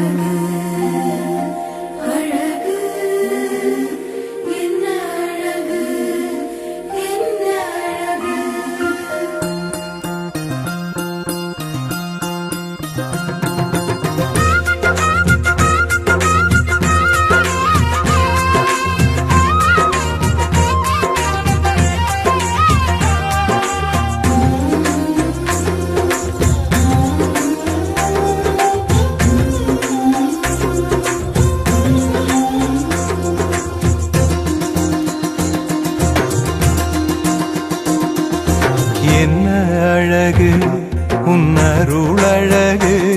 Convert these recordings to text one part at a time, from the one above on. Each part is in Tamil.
அழகு என்ன அழகு? உன் அருள் அழகு.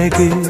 அழகு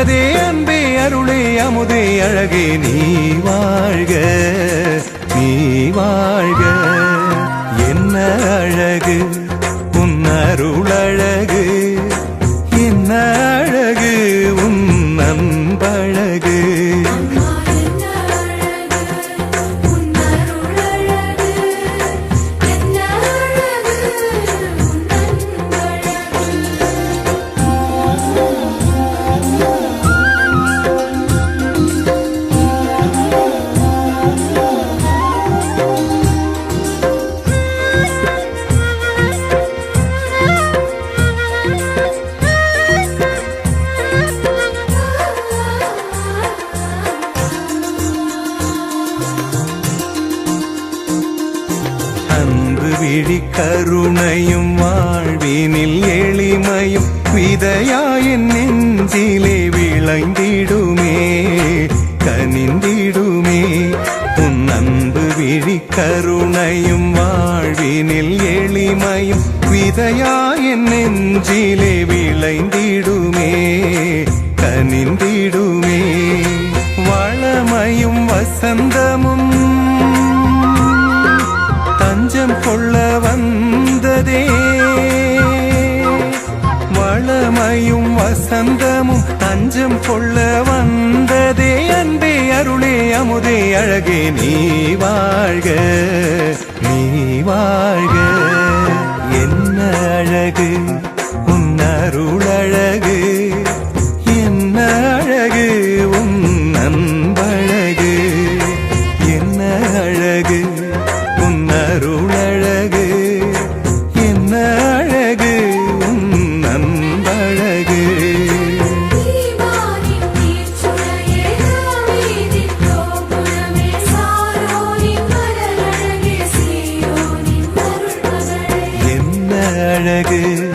வைத்ததே அன்பே அருளே அமுதே அழகே நீ வா கருணையும் வாழ்வினில் எளிமையும் விதையாயின் நெஞ்சிலே விளைந்திடுமே கனிந்திடுமே. உன் அன்பு விழி கருணையும் வாழ்வினில் எளிமையும் விதையாயின் நெஞ்சிலே விளைந்திடுமே கனிந்திடுமே. வளமையும் வசந்தமும் தஞ்சம் கொள்ள வளமையும் வசந்தமும் தஞ்சம் கொள்ள வந்ததே அன்பே அருளே அமுதே அழகே நீ வாழ்க நீ வாழ்க. লাগে